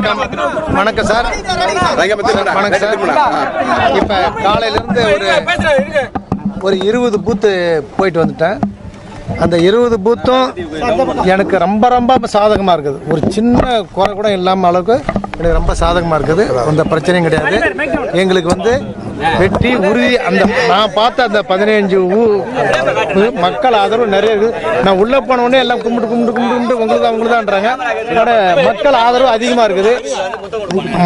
வணக்கம் வணக்கம் சார். வணக்கம் சார். இப்போ காலையிலேருந்து ஒரு ஒரு இருபது பூத்து போயிட்டு வந்துட்டேன். அந்த இருபது பூத்தும் எனக்கு ரொம்ப ரொம்ப சாதகமாக இருக்குது. ஒரு சின்ன குறை கூட இல்லாமல் அளவுக்கு எனக்கு ரொம்ப சாதகமாக இருக்குது. அந்த பிரச்சனையும் கிடையாது. எங்களுக்கு வந்து வெற்றி உறுதி அந்த நான் பார்த்த அந்த பதினஞ்சு ஊ- மக்கள் ஆதரவு நிறைய இருக்குது. நான் உள்ளே போன எல்லாம் கும்பிட்டு கும்பிட்டு கும்பிட்டு உங்களுக்கு தான் உங்களுக்கு தான்றாங்க என்னோட மக்கள் ஆதரவு அதிகமாக இருக்குது.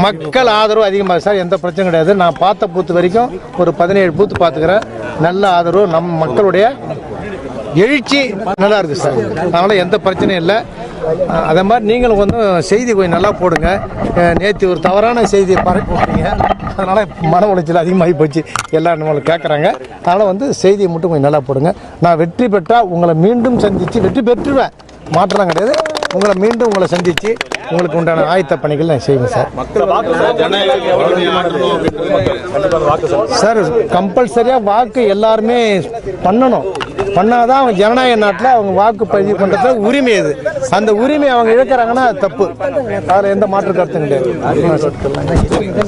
மக்கள் ஆதரவு அதிகமாக சார் எந்த பிரச்சனையும் கிடையாது. நான் பார்த்த பூத்து வரைக்கும் ஒரு பதினேழு பூத்து பார்த்துக்கிறேன். நல்ல ஆதரவு நம் மக்களுடைய எழுச்சி நல்லா இருக்குது சார். அதனால் எந்த பிரச்சனையும் இல்லை. அதே மாதிரி நீங்களும் கொஞ்சம் செய்தி கொஞ்சம் நல்லா போடுங்க. நேற்று ஒரு தவறான செய்தியை பரப்பி விட்டீங்க. அதனால் மன உளைச்சல் அதிகமாகி போச்சு. எல்லாம் நம்மளுக்கு கேட்குறாங்க அதனால் வந்து செய்தியை மட்டும் கொஞ்சம் நல்லா போடுங்க. நான் வெற்றி பெற்றால் உங்களை மீண்டும் சந்தித்து வெற்றி பெற்றுவேன் மாற்றலாம் கிடையாது. உங்களை மீண்டும் உங்களை சந்தித்து உங்களுக்கு உண்டான ஆயத்த பணிகள் நான் செய்வேன் சார். சார் கம்பல்சரியாக வாக்கு எல்லாருமே பண்ணணும். பண்ணாதான் அவங்க ஜனநாயக நாட்டில் அவங்க வாக்கு பதிவு பண்ணுறது உரிமை இது. அந்த உரிமை அவங்க இழக்கிறாங்கன்னா தப்பு. அதில் எந்த மாற்று கருத்தும் கிடையாது.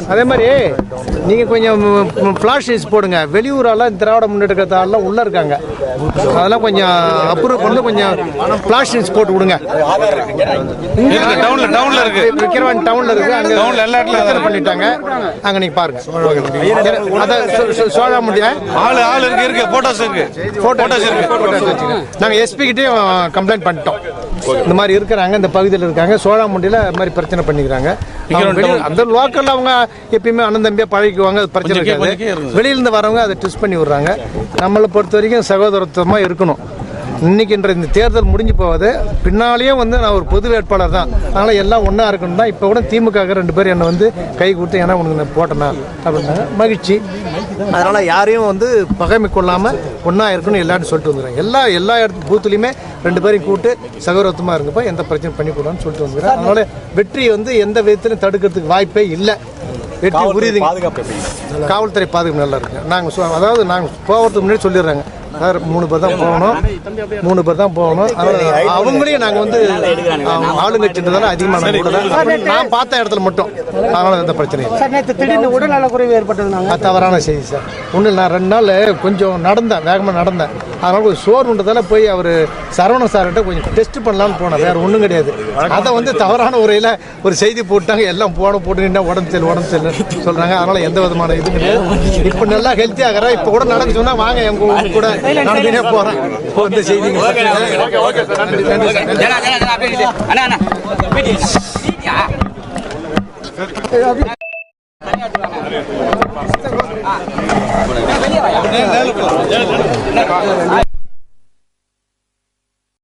அதே மாதிரி நீங்கள் கொஞ்சம் ஃப்ளாஷ் நியூஸ் போடுங்க. வெளியூரெல்லாம் திராவிட கழகத்தாரெல்லாம் உள்ளே இருக்காங்க. அதெல்லாம் கொஞ்சம் அப்ரூவ் பண்ணி கொஞ்சம் ஃப்ளாஷ் நியூஸ் போட்டு விடுங்க. டவுன்ல டவுன்ல இருக்கு. விக்கிரவாணி டவுன்ல இருக்கு. அங்க Townல எல்லா இடத்துலயும் பண்ணிட்டாங்க. அங்க நீங்க பாருங்க. அத சோழா முடிய ஆளு ஆளு இருக்கு இருக்கு. போட்டோஸ் இருக்கு. போட்டோஸ் இருக்கு. நாங்க எஸ்பி கிட்டயும் கம்ப்ளைண்ட் பண்ணிட்டோம். இந்த மாதிரி இருக்கிறாங்க இந்த பகுதியில் இருக்காங்க. சோழாமுண்டியில் இது மாதிரி பிரச்சனை பண்ணிக்கிறாங்க. அந்த லோக்கல்ல அவங்க எப்பயுமே அண்ணன் தம்பியா பழகிக்குவாங்க அது பிரச்சனை இருக்காது. கொஞ்சம் இருங்க. வெளியில இருந்து வரவங்க அதை ட்விஸ்ட் பண்ணி விடுறாங்க. நம்மளை பொறுத்த வரைக்கும் சகோதரத்துவமா இருக்கணும். இன்னைக்குன்ற இந்த தேர்தல் முடிஞ்சு போகுது. பின்னாலேயே வந்து நான் ஒரு பொது வேட்பாளர் தான். அதனால எல்லாம் ஒன்றா இருக்கணும் தான். இப்போ கூட திமுக ரெண்டு பேர் என்னை வந்து கை கொடுத்து ஏன்னா உனக்கு போட்டேனா அப்படின்னாங்க. மகிழ்ச்சி. அதனால யாரையும் வந்து பகைமை கொள்ளாமல் ஒன்றா இருக்கணும் எல்லாரும் சொல்லிட்டு வந்துடுறாங்க எல்லா எல்லா இடத்து பூத்துலையுமே ரெண்டு பேரையும் கூப்பிட்டு சகோதரத்துவமாக இருங்கப்பா எந்த பிரச்சனையும் பண்ணி கூடாதுன்னு சொல்லிட்டு வந்துக்கிறேன் அதனால வெற்றி வந்து எந்த விதத்திலும் தடுக்கிறதுக்கு வாய்ப்பே இல்லை. வெற்றி உறுதி காவல்துறை பாதுகாப்பு நல்லா இருக்கு. நாங்கள் அதாவது நாங்கள் போகிறதுக்கு முன்னாடி சொல்லிடுறாங்க. சார் மூணு பேர் தான் போகணும். மூணு பேர் தான் போகணும். அதனால அவங்களையும் நாங்கள் வந்து ஆளுங்கட்சின்றதால அதிகமாக கூட நான் பார்த்த இடத்துல மட்டும். அதனால எந்த பிரச்சனையும் சார் நேற்று திடீர்னு உடல்நல குறைவு ஏற்பட்டதுனால தவறான செய்தி சார். ஒன்றும் நான் ரெண்டு நாள் கொஞ்சம் நடந்தேன் வேகமாக நடந்தேன். அதனால கொஞ்சம் சோர்வுன்றதால போய் அவர் சரவண சார்கிட்ட கொஞ்சம் டெஸ்ட் பண்ணலாம்னு போனேன். வேற ஒன்றும் கிடையாது. அதை வந்து தவறான முறையில் ஒரு செய்தி போட்டாங்க. எல்லாம் போட போட்டுக்கிட்டா உடம்பு சரியில்லை உடம்பு சரியில்லை சொல்கிறாங்க அதனால எந்த விதமான இது கிடையாது. இப்போ நல்லா ஹெல்த்தி ஆகிறேன் இப்போ கூட நடக்க சொன்னால் வாங்க எங்க ஊர் கூட. நடந்துனே போகிறேன் இப்போ இந்த செய்திங்க வெளியே